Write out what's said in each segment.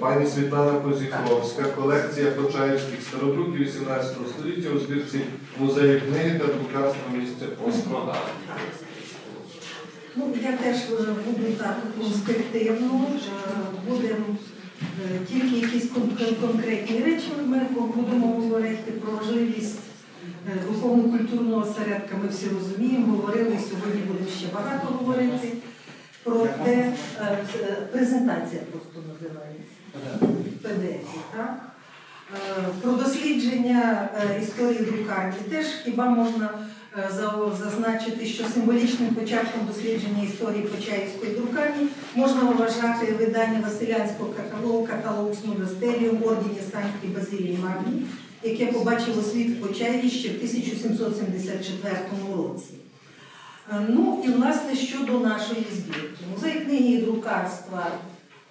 пані Світлана Позіховська, колекція почаївських стародруків 18 століття у збірці музею книги та друкарства місця Острога. Ну, я теж вже буду так конспективно, будемо тільки якісь конкретні речі ми будемо говорити про важливість е, духовно-культурного осередка. Ми всі розуміємо, говорили сьогодні будемо ще багато говорити про те, е, е, презентація просто називається. Так? Е, Про дослідження історії друкарні теж хіба можна зазначити, що символічним початком дослідження історії Почаївської друкарні можна вважати видання Василянського каталогу каталогу Смудастеріум ордені Санкті Базилії Магні, яке побачило світ в Почаєві ще в 1774 році. Е, Ну і власне щодо нашої збірки. Музей книги і друкарства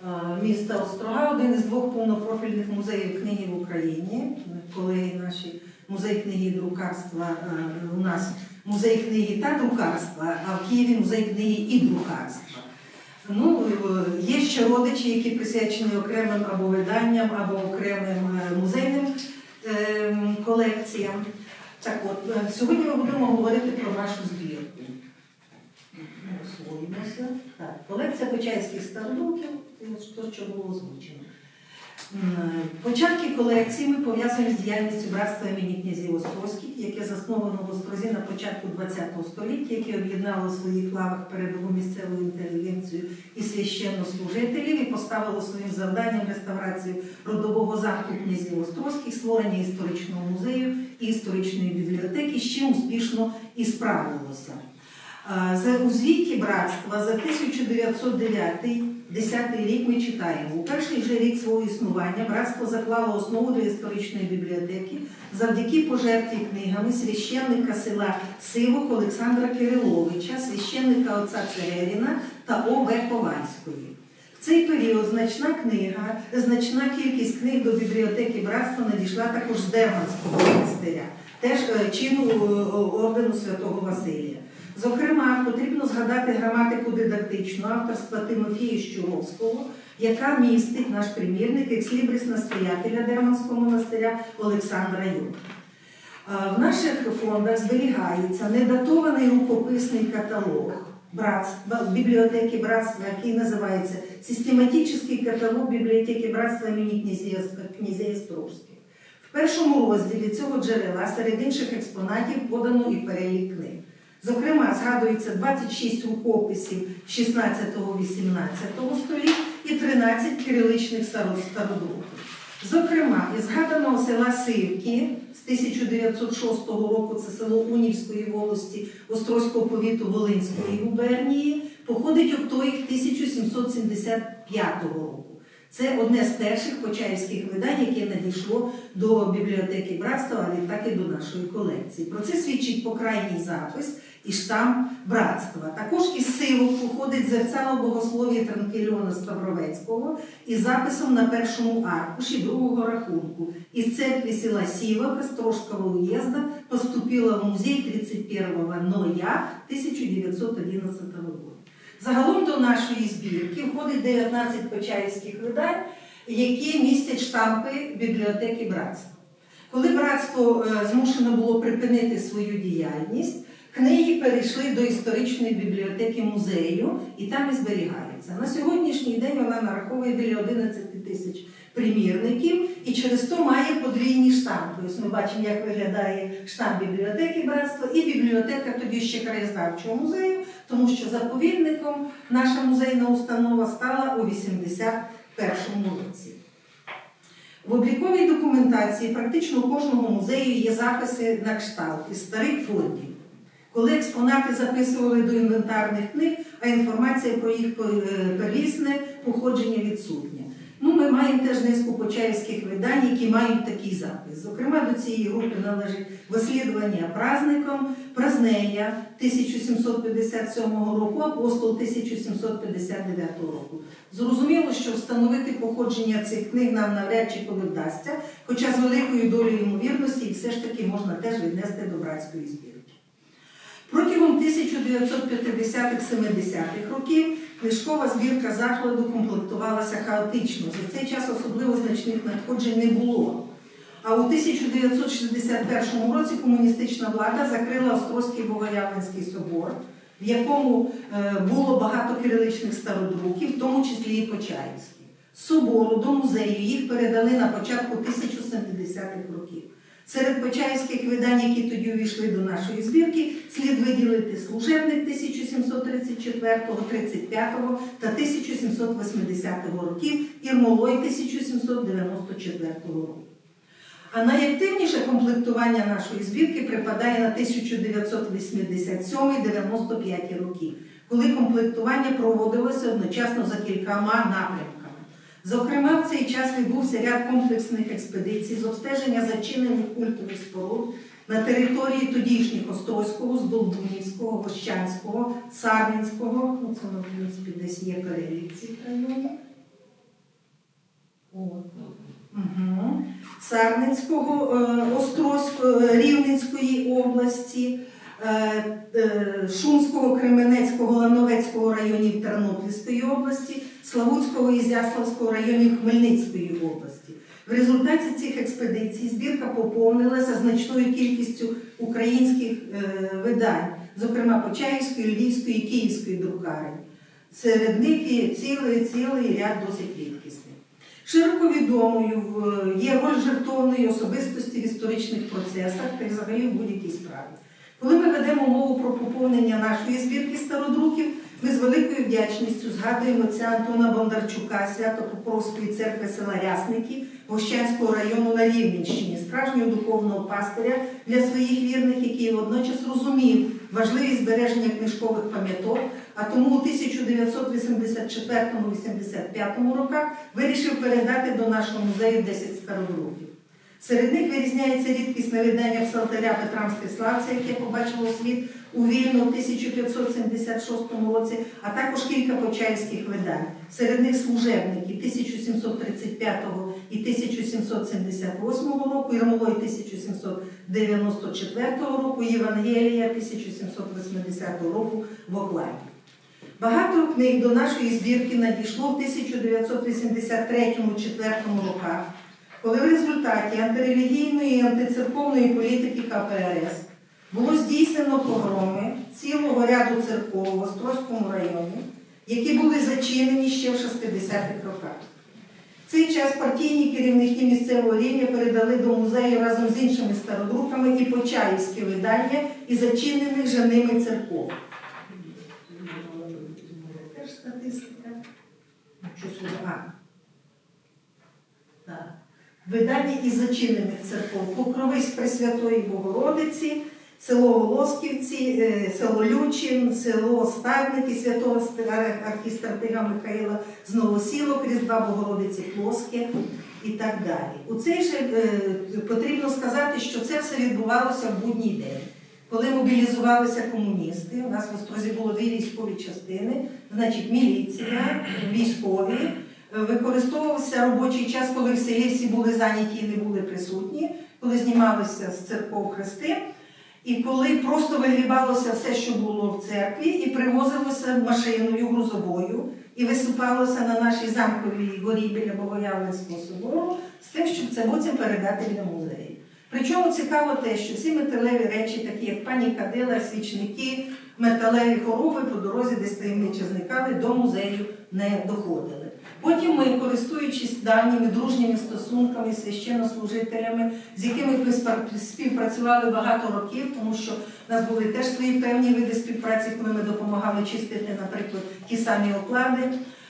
е, міста Острога один із двох повнопрофільних музеїв книги в Україні. Коли наші музей книги і друкарства е, у нас музей книги та друкарства, а в Києві музей книги і друкарства. Ну, є ще родичі, які присвячені окремим або виданням, або окремим музейним колекціям. Так от, сьогодні ми будемо говорити про нашу збірку. Ми. Так, колекція Почаївських стародуків, це те, що було озвучено. Початки колекції ми пов'язуємо з діяльністю братства імені князів Острозьких, яке засновано в Острозі на початку ХХ століття, яке об'єднало в своїх лавах передову місцеву інтелігенцію і священнослужителів і поставило своїм завданням реставрацію родового замку князів Острозьких, створення історичного музею і історичної бібліотеки, з чим успішно і справилося. За у звіті братства за 1909-10 рік ми читаємо. У перший же рік свого існування братство заклало основу для історичної бібліотеки завдяки пожертві книгами священника села Сивок Олександра Кириловича, священника отця Цереріна та О.В. Ковальської. В цей період значна книга, значна кількість книг до бібліотеки братства надійшла також з Дерманського монастиря, теж е, чину е, ордену святого Василія. Зокрема, потрібно згадати граматику дидактичну авторства Тимофія Щуровського, яка містить наш примірник екслібрис настоятеля Дерманського монастиря Олександра Юр. А В наших фондах зберігається недатований рукописний каталог бібліотеки братства, який називається Систематичний каталог бібліотеки братства імені князя Острожських. В першому розділі цього джерела серед інших експонатів подано і перелік книг. Зокрема, згадується 26 рукописів 16-18 століть і 13 кириличних старо- стародруків. Зокрема, із згаданого села Сивки з 1906 року, це село Унівської волості Острозького повіту Волинської губернії, походить оптоїх 1775 року. Це одне з перших почаївських видань, яке надійшло до бібліотеки братства, а відтак і до нашої колекції. Про це свідчить покрайній запис і штамп братства. Також із силок походить зерцало богослов'я Транкільона Ставровецького із записом на першому аркуші другого рахунку. Із церкви села Сівок Острожського уїзда поступила в музей 31 ноя 1911 року. Загалом до нашої збірки входить 19 почаївських видань, які містять штампи бібліотеки братства. Коли братство е, змушено було припинити свою діяльність, книги перейшли до історичної бібліотеки музею і там і зберігаються. На сьогоднішній день вона нараховує біля 11 тисяч примірників і через то має подвійні штампи. Ось ми бачимо, як виглядає штамп бібліотеки братства і бібліотека тоді ще краєзнавчого музею, тому що заповідником наша музейна установа стала у 81 році. В обліковій документації практично у кожного музею є записи на кшталт із старих фондів. Коли експонати записували до інвентарних книг, а інформація про їх е, первісне походження відсутня. Ну, ми маємо теж низку почаївських видань, які мають такий запис. Зокрема, до цієї групи належить вислідування празником, празнея 1757 року, апостол 1759 року. Зрозуміло, що встановити походження цих книг нам навряд чи коли вдасться, хоча з великою долею ймовірності їх все ж таки можна теж віднести до братської збірки. Протягом 1950-70-х років книжкова збірка закладу комплектувалася хаотично. За цей час особливо значних надходжень не було. А у 1961 році комуністична влада закрила Острозький Богоявленський собор, в якому е, було багато кириличних стародруків, в тому числі і Почаївські. З собору до музею їх передали на початку 1070-х років. Серед почаївських видань, які тоді увійшли до нашої збірки, слід виділити служебник 1734, 35 та 1780 років і Рмолой 1794 року. А найактивніше комплектування нашої збірки припадає на 1987-95 роки, коли комплектування проводилося одночасно за кількома напрямками. Зокрема, в цей час відбувся ряд комплексних експедицій з обстеження зачинених культових споруд на території тодішніх Острозького, Здолбунівського, Гощанського, Сарненського, ну це, ну, в принципі, десь є перелік цих районів. Угу. Сарненського, е, е, Рівненської області, Шумського, Кременецького, Лановецького районів Тернопільської області, Славутського і Зяславського районів Хмельницької області. В результаті цих експедицій збірка поповнилася значною кількістю українських е, видань, зокрема Почаївської, Львівської Київської друкарень. Серед них є цілий, цілий ряд досить рідкісних. Широко відомою є роль жертовної особистості в історичних процесах та взагалі в будь-якій справі. Коли ми ведемо мову про поповнення нашої збірки стародруків, ми з великою вдячністю згадуємо отця Антона Бондарчука, Свято-Покровської церкви села Рясники Гощанського району на Рівненщині, справжнього духовного пастиря для своїх вірних, який водночас розумів важливість збереження книжкових пам'яток, а тому у 1984-85 роках вирішив передати до нашого музею 10 стародруків. Серед них вирізняється рідкісне видання псалтаря Петра Мстиславця, яке побачило світ у вільно в 1576 році, а також кілька почаївських видань. Серед них служебники 1735 і 1778 року, Єрмолой 1794 року, Євангелія 1780 року в Окладі. Багато книг до нашої збірки надійшло в 1983-4 роках, коли в результаті антирелігійної і антицерковної політики КПРС було здійснено погроми цілого ряду церков в Острозькому районі, які були зачинені ще в 60-х роках. В цей час партійні керівники місцевого рівня передали до музею разом з іншими стародруками і почаївські видання і зачинених же ними церков. Теж статистика. Щось а. Так. Видання із зачинених церков. Покровись Пресвятої Богородиці, село Волосківці, е, село Лючин, село Ставники, святого Ст- архістратига Михаїла з Новосілок, Різдва Богородиці Плоске і так далі. У цей же е, потрібно сказати, що це все відбувалося в будній день. Коли мобілізувалися комуністи, у нас в Острозі було дві військові частини, значить міліція, військові. Використовувався робочий час, коли в селі всі були зайняті і не були присутні, коли знімалися з церков хрести, і коли просто вигрібалося все, що було в церкві, і привозилося машиною грузовою, і висипалося на нашій замковій горі біля Богоявленського собору з тим, щоб це потім передати для музею. Причому цікаво те, що всі металеві речі, такі як пані кадила, свічники, металеві хороби по дорозі, десь таємниче зникали, до музею не доходили. Потім ми, користуючись давніми дружніми стосунками священнослужителями, з якими ми співпрацювали багато років, тому що в нас були теж свої певні види співпраці, коли ми допомагали чистити, наприклад, ті самі оклади,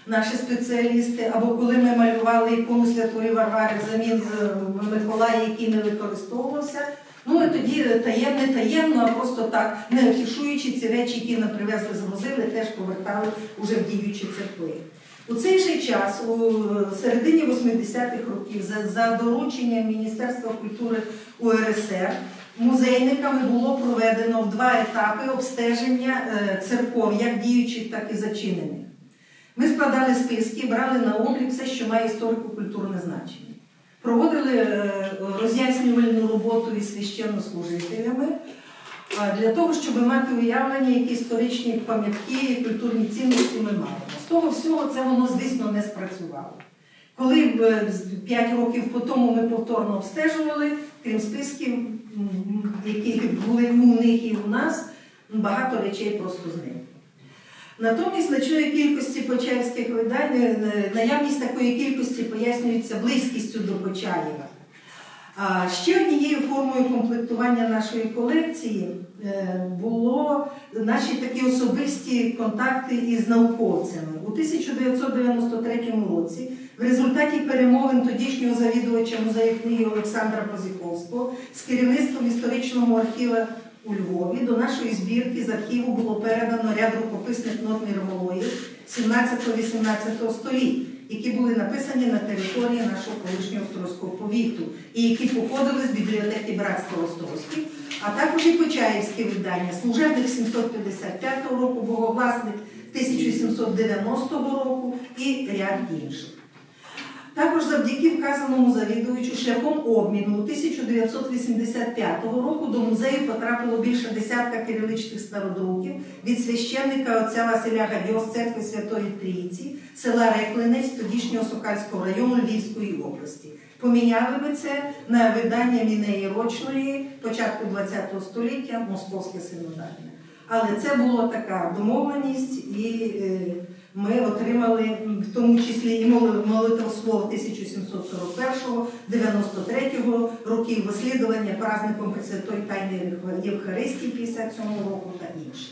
наші спеціалісти, або коли ми малювали ікону Святої Варвари взамін е, Миколая, який не використовувався. Ну і тоді таємне, таємно, а просто так, не афішуючи ці речі, які нам привезли, згрузили, теж повертали уже в діючі церкви. У цей же час, у середині 80-х років, за, за дорученням Міністерства культури УРСР, музейниками було проведено в два етапи обстеження е, церков, як діючих, так і зачинених. Ми складали списки, брали на облік все, що має історико-культурне значення. Проводили е, роз'яснювальну роботу із священнослужителями. Для того, щоб мати уявлення, які історичні пам'ятки і культурні цінності ми маємо. З того всього це воно, звісно, не спрацювало. Коли е, з- п'ять років по тому ми повторно обстежували, крім списків, які були у них і у нас, багато речей просто зникли. Натомість значної кількості почаївських видань е, наявність такої кількості пояснюється близькістю до Почаєва. А ще однією формою комплектування нашої колекції е, було наші такі особисті контакти із науковцями. У 1993 році в результаті перемовин тодішнього завідувача музею книги Олександра Позіковського з керівництвом історичного архіву у Львові до нашої збірки з архіву було передано ряд рукописних нот міромологів 17-18 століть, які були написані на території нашого колишнього Острозького повіту і які походили з бібліотеки Братства Острозьких, а також і Почаївське видання, служебник 755 року, боговласник 1790 року і ряд інших. Також завдяки вказаному завідувачу шляхом обміну у 1985 року до музею потрапило більше десятка кириличних стародруків від священника отця Василя Гавьо з церкви Святої Трійці, села Реклинець тодішнього Сокальського району Львівської області. Поміняли би це на видання Мінеї Рочної початку ХХ століття Московське синодальне. Але це була така домовленість, і е, ми отримали в тому числі і мол- молитвослов 1741-93 років, вислідування праздником Пресвятої Тайної Євхаристії 57 року та інші.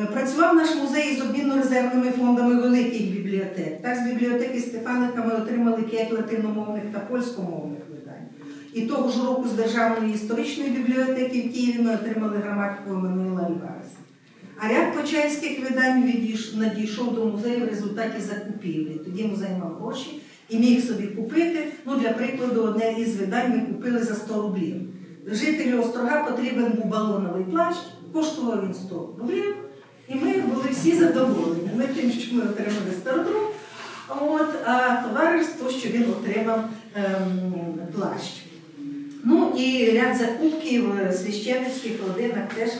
Е, Працював наш музей з обмінно-резервними фондами великих бібліотек. Так, з бібліотеки Стефаника ми отримали 5 латиномовних та польськомовних видань. І того ж року з Державної історичної бібліотеки в Києві ми отримали граматику Еммануїла Альвареса. А ряд почаївських видань надійшов до музею в результаті закупівлі. Тоді музей мав гроші і міг собі купити. Ну, для прикладу, одне із видань ми купили за 100 рублів. Жителю острога потрібен був балоновий плащ, коштував він 100 рублів. І ми були всі задоволені. Ми тим, що ми отримали стародрук, от, а товариство, що він отримав ем, плащ. Ну і ряд закупків е, священницьких родинах теж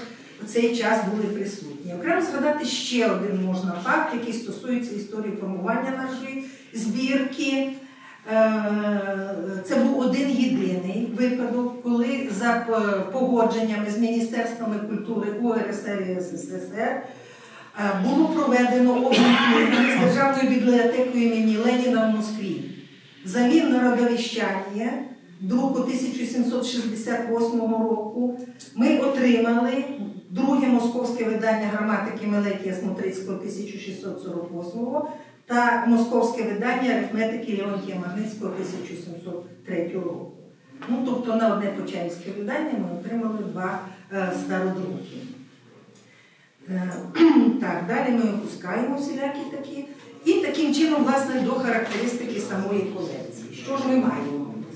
в цей час були присутні. Окремо згадати ще один можна факт, який стосується історії формування нашої збірки. Е, Це був один єдиний випадок, коли за погодженнями з Міністерствами культури УРСР і СССР е, було проведено обмін з Державною бібліотекою імені Леніна в Москві. Взамін на родовіщання друку 1768 року ми отримали друге московське видання граматики Мелетія Смотрицького 1648 та московське видання арифметики Леонтія Магницького 1703 року. Ну, тобто на одне почаївське видання ми отримали два е, стародруки. Е, Так, далі ми опускаємо всілякі такі. І таким чином, власне, до характеристики самої колекції. Що ж ми маємо?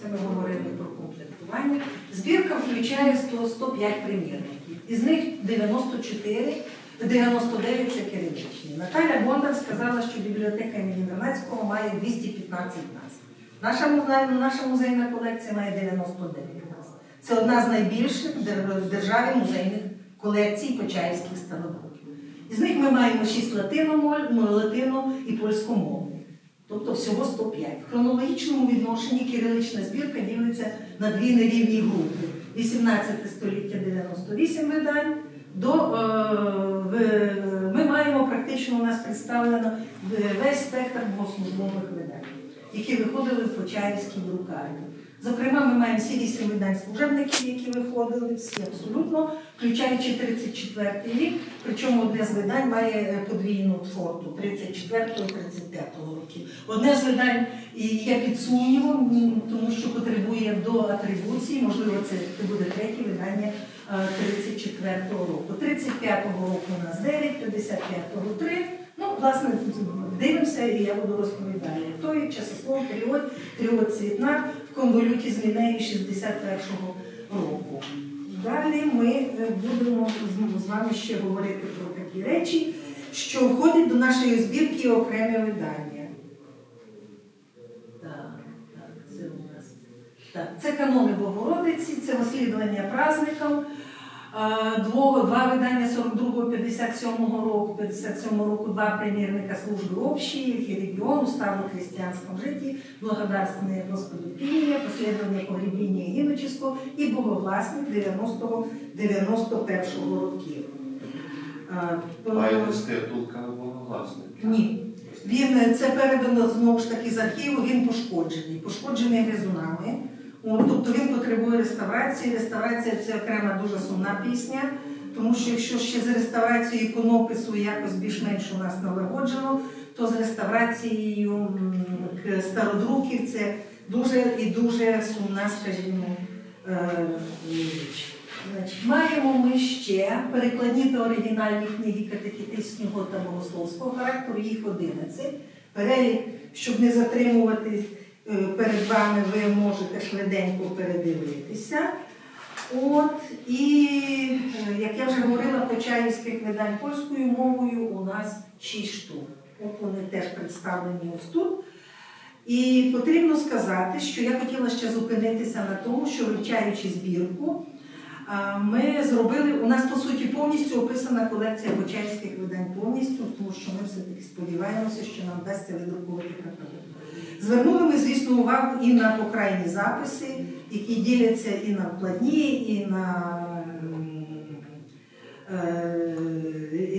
Це ми говорили про комплектування. Збірка включає 100, 105 примірників. Із них 94, 99 це кириличні. Наталя Бондар сказала, що бібліотека імені Вернацького має 215 назв. Наша музейна, наша музейна колекція має 99 назв. Це одна з найбільших в державі музейних колекцій почаївських стародруків. Із них ми маємо 6 латиномов, латино і польськомовних. Тобто всього 105. В хронологічному відношенні кирилична збірка ділиться на дві нерівні групи. 18 століття 98 видань. До, е, ми маємо практично у нас представлено весь спектр богослужбових видань, які виходили в Почаївській друкарні. Зокрема, ми маємо всі вісім видань служебників, які виходили, всі абсолютно, включаючи 34 рік. Причому одне з видань має е, подвійну форту 34-35 років. Одне з видань є під сумнівом, тому що потребує до атрибуції, можливо, це, буде третє видання е, 34-го року. 35-го року у нас 9, 55-го 3. Ну, власне, дивимося, і я буду розповідати. Той часослов, період, період цвітна в конволюті з Мінею 61-го року. Далі ми будемо з- вами ще говорити про такі речі, що входять до нашої збірки окремі видання. Так, так, це у нас. Так, це канони Богородиці, це розслідування праздникам. Е, два видання 42-го, 57-го року, 57-го року, два примірника служби общої, регіону, ставу в християнському житті, благодарственне Господу Піння, послідування погребіння іноческого і богогласник 90-го, 91-го років. Має нести тулка на богогласник. ні. Він це передано знову ж таки з архіву, він пошкоджений, пошкоджений гризунами. От, тобто він потребує реставрації. Реставрація це окрема дуже сумна пісня, тому що якщо ще з реставрацією іконопису якось більш-менш у нас налагоджено, то з реставрацією стародруків це дуже і дуже сумна, скажімо, е, річ. Маємо ми ще перекладні та оригінальні книги катехітичного та богословського характеру, їх 11. Перелік, щоб не затримувати перед вами, ви можете швиденько передивитися. От, і е, як я вже говорила, почаївських видань польською мовою у нас 6 штук. От вони теж представлені ось тут. І потрібно сказати, що я хотіла ще зупинитися на тому, що вивчаючи збірку, ми зробили, у нас по суті повністю описана колекція бочайських видань повністю, тому що ми все-таки сподіваємося, що нам вдасться видрукувати каталог. Звернули ми, звісно, увагу і на покрайні записи, які діляться і на вкладні, і на е,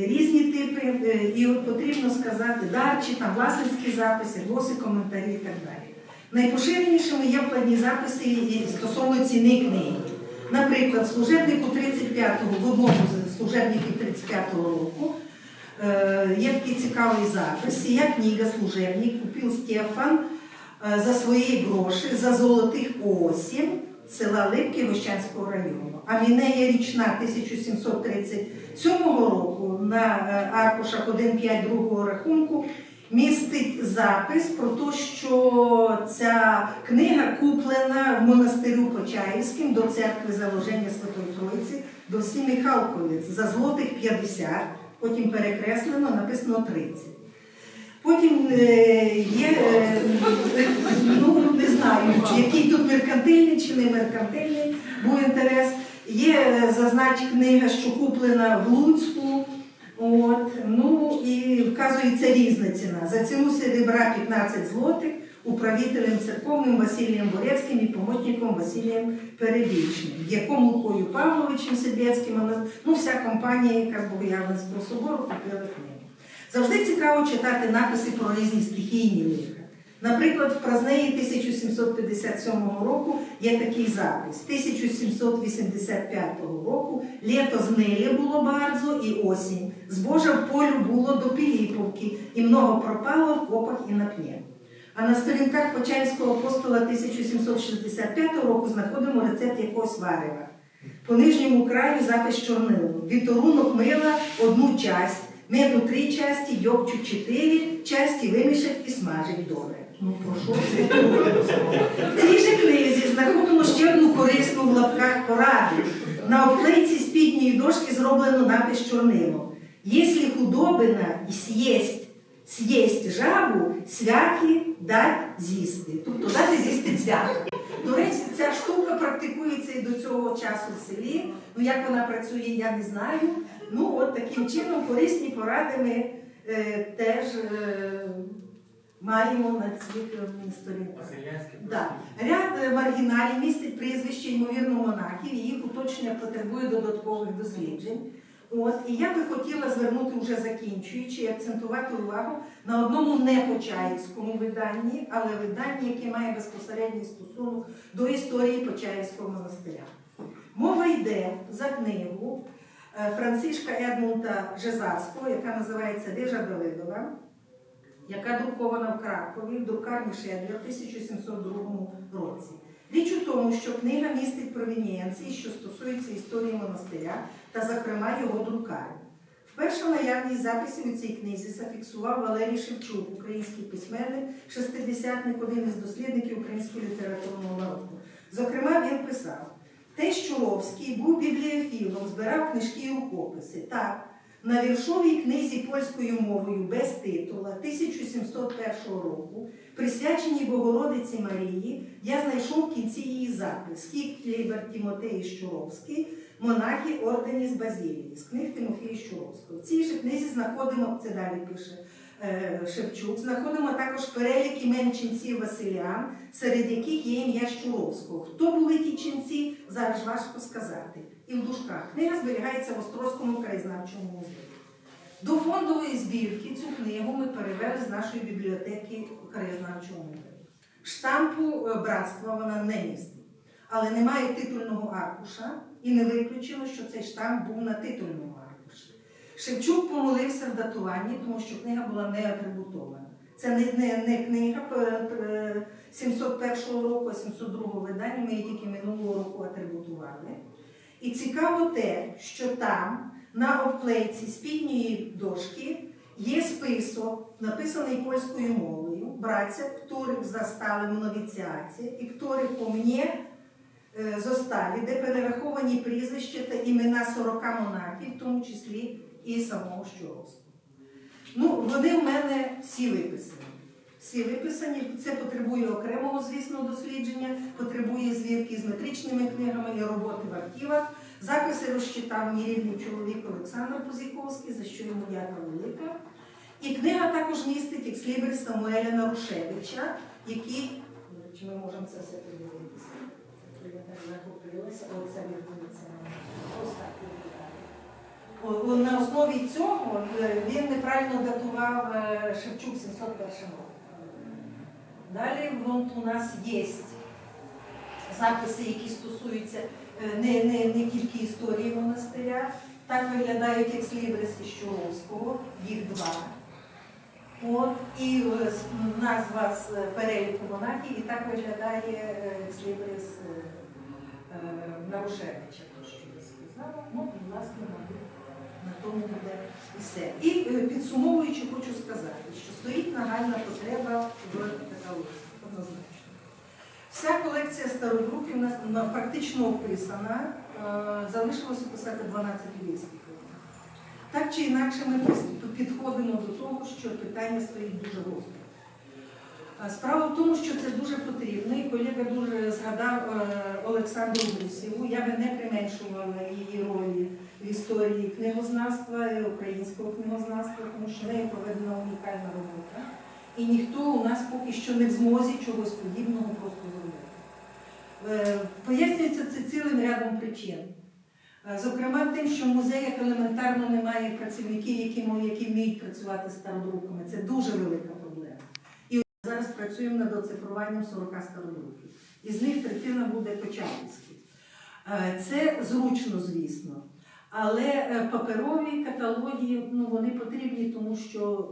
різні типи. Е, І от потрібно сказати дарчі, там власницькі записи, глоси, коментарі і так далі. Найпоширенішими є вкладні записи стосовно ціни книги. Наприклад, служебнику 35-го, в служебників 35-го року є такий цікавий запис. Я книга служебник купив Стефан е, за свої гроші за золотих 8 села Липки Гощанського району. А Мінея річна 1737 року на е, аркушах 1.5 другого рахунку містить запис про те, що ця книга куплена в монастирю Почаївським до церкви заложення Святої Троїці до всі Михалковиць за злотих 50, потім перекреслено, написано 30. Потім е, є, е, ну не знаю, який тут меркантильний чи не меркантильний був інтерес. Є е, зазнач книга, що куплена в Луцьку. От, ну і вказується різна ціна. За ціну серебра 15 злотих управителем церковним Василієм Борецьким і помічником Василієм Перебічним, якому Лукою Павловичем Сибецьким, а ну вся компанія, яка з Богоявленського собору купила книгу. Завжди цікаво читати написи про різні стихійні лиха. Наприклад, в Празнеї 1757 року є такий запис. 1785 року літо з неля було bardzo і осінь. Збожа в полю було до Піліповки, і много пропало в копах і на пні. А на сторінках Почаївського апостола 1765 року знаходимо рецепт якогось варева. По нижньому краю запис чорнилом. Віторунок мила одну часть, меду три часті, йогчу чотири часті вимішать і смажить добре. Ну, прошу. В цій же книзі знаходимо ще одну корисну в лапках пораду. На обклейці спідньої дошки зроблено напис чорнилом. Якщо худобина і съесть жабу, святі дать з'їсти. Тобто дати з'їсти цвяхи. До речі, ця штука практикується і до цього часу в селі. Ну як вона працює, я не знаю. Ну от таким чином корисні поради ми е, теж е, маємо на цих е, сторінках. Да. Ряд е, маргіналів містить прізвище, ймовірно, монахів, і їх уточнення потребує додаткових досліджень. От, і я би хотіла звернути вже закінчуючи і акцентувати увагу на одному не почаївському виданні, але виданні, яке має безпосередній стосунок до історії Почаївського монастиря. Мова йде за книгу е, Францишка Едмунта Жезарського, яка називається Дежа Давидова яка друкована в Кракові в друкарні Шедлер в 1702 році. Річ у тому, що книга містить провінцієнції, що стосуються історії монастиря та, зокрема, його друкарні. Вперше наявність записів у цій книзі зафіксував Валерій Шевчук, український письменник, шестидесятник, один із дослідників українського літературного народу. Зокрема, він писав: Тесть Чуровський був бібліофілом, збирав книжки і рукописи. Так, На віршовій книзі польською мовою без титула 1701 року, присвяченій Богородиці Марії, я знайшов в кінці її запис Хіклібер Тімотей Щуровський, монахи орденіс Базілії, з книг Тимофія Щуровського. В цій же книзі знаходимо, це далі пише е, Шевчук, знаходимо також перелік імен ченців Василян, серед яких є ім'я Щуровського. Хто були ті ченці, зараз важко сказати. І в дужках. Книга зберігається в Острозькому краєзнавчому музеї. До фондової збірки цю книгу ми перевели з нашої бібліотеки краєзнавчого музею. Штампу е, братства вона не містить, але немає титульного аркуша і не виключено, що цей штамп був на титульному аркуші. Шевчук помолився в датуванні, тому що книга була не атрибутована. Це не, не, не книга е, е, 701 року, а 702 видання, ми її тільки минулого року атрибутували. І цікаво те, що там на обклейці спідньої дошки є список, написаний польською мовою, братця, которых застали в новіціаці, і которых по мені е, зосталі, де перераховані прізвища та імена 40 монахів, в тому числі і самого Щуровського. Ну, вони в мене всі виписані. Всі виписані, це потребує окремого, звісно, дослідження, потребує звірки з метричними книгами і роботи в архівах. Записи розчитав мій рідний чоловік Олександр Позіковський, за що йому дяка велика. І книга також містить екслібр Самуеля Нарушевича, який, чи ми можемо це все подивитися? Я оце відбудеться. Ось так виглядає. На основі цього е, він неправильно датував е, Шевчук 701 року. Далі вон, у нас є записи, які стосуються е, не, не, не тільки історії монастиря. Так виглядають екслібриси Щуровського, їх два. От, і назва переліку монахів, і так виглядає екслібрис Нарушевича, то, що я сказала. Ну, і, власне, на тому буде і все. І е, підсумовуючи, хочу сказати, що стоїть нагальна потреба в каталозі, однозначно. Вся колекція стародруків фактично описана, е, залишилося писати 12 львівських видань. Так чи інакше ми підходимо до того, що питання стоїть дуже гостро. Справа в тому, що це дуже потрібно, і колега дуже згадав е, Олександру Гусєву. Я би не применшувала її ролі в історії книгознавства і українського книгознавства, тому що нею проведена унікальна робота. І ніхто у нас поки що не в змозі чогось подібного просто зробити. Е, Пояснюється це цілим рядом причин. Е, Зокрема, тим, що в музеях елементарно немає працівників, які, які вміють працювати з стародруками. Це дуже велика проблема. Зараз працюємо над оцифруванням 40 стародруків. Із них третина буде початківські. Е, Це зручно, звісно. Але е, паперові каталоги ну, вони потрібні, тому що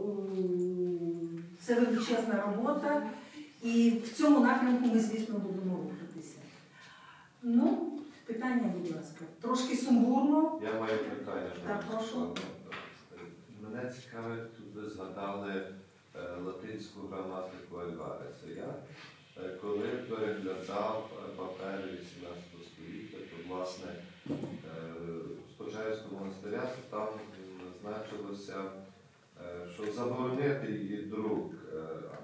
це величезна робота, і в цьому напрямку ми, звісно, будемо рухатися. Ну, питання, будь ласка. Трошки сумбурно. Я маю питання. Так, прошу. Мене цікавить, тут ви згадали латинську граматику Альвареса. Я е, коли переглядав е, папери 18 століття, то власне е, з Почаївського монастиря, там значилося, е, що заборонити її друк. Е,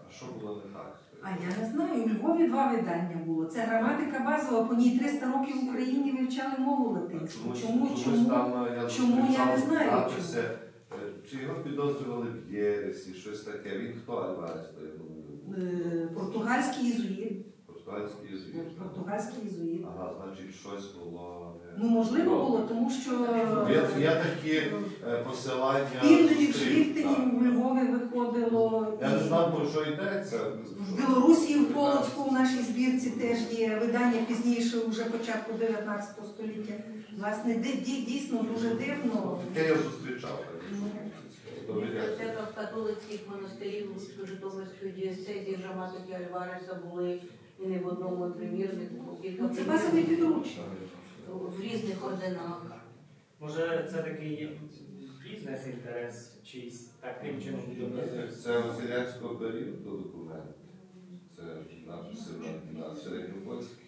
А що було не так? А я не знаю, у Львові два видання було. Це граматика базова, по ній 300 років в Україні вивчали мову латинську. Чому? Чому? е, я чому, я не знаю, е, Чи його підозрювали в Єресі, щось таке. Він хто Альварес? то я Е, Португальський єзуїт. Португальський єзуїт. Португальський єзуїт. Ага, значить, щось було. не- Ну, можливо, було, тому що Є, є такі е, посилання. Південь зустрів, Шрифтині так. в Львові виходило. Я не і знав, про що йдеться. В Білорусі в Полоцьку в нашій збірці теж є видання пізніше, вже початку 19 століття. Власне, дійсно дуже дивно. Таке я зустрічав. Добре, католицьких монастирів у Житомирської дієцезії граматики Альвареса були і не в одному примірнику, Ну, Це базовий підручник. в різних орденах. Може, це такий бізнес-інтерес чийсь таким чином буде. Це Василянського періоду документ. Це наш на середньопольський.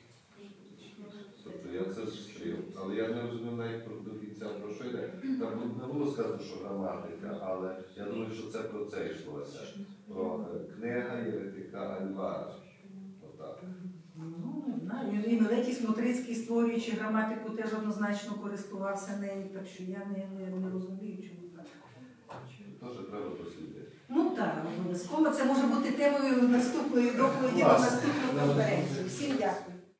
Я це зустрів. Але я не розумію навіть про до кінця про що йде. Там не було сказано, що граматика, але я думаю, що це про це йшлося. Про е, книга Єретика Альвара. Отак. Ну, не знаю. І Милетій Смотрицький, створюючи граматику, теж однозначно користувався нею, так що я не, не, не розумію, чому так. Теж треба дослідити. Ну так, обов'язково. Це може бути темою наступної доповіді на Власне. наступну конференцію. Всім дякую.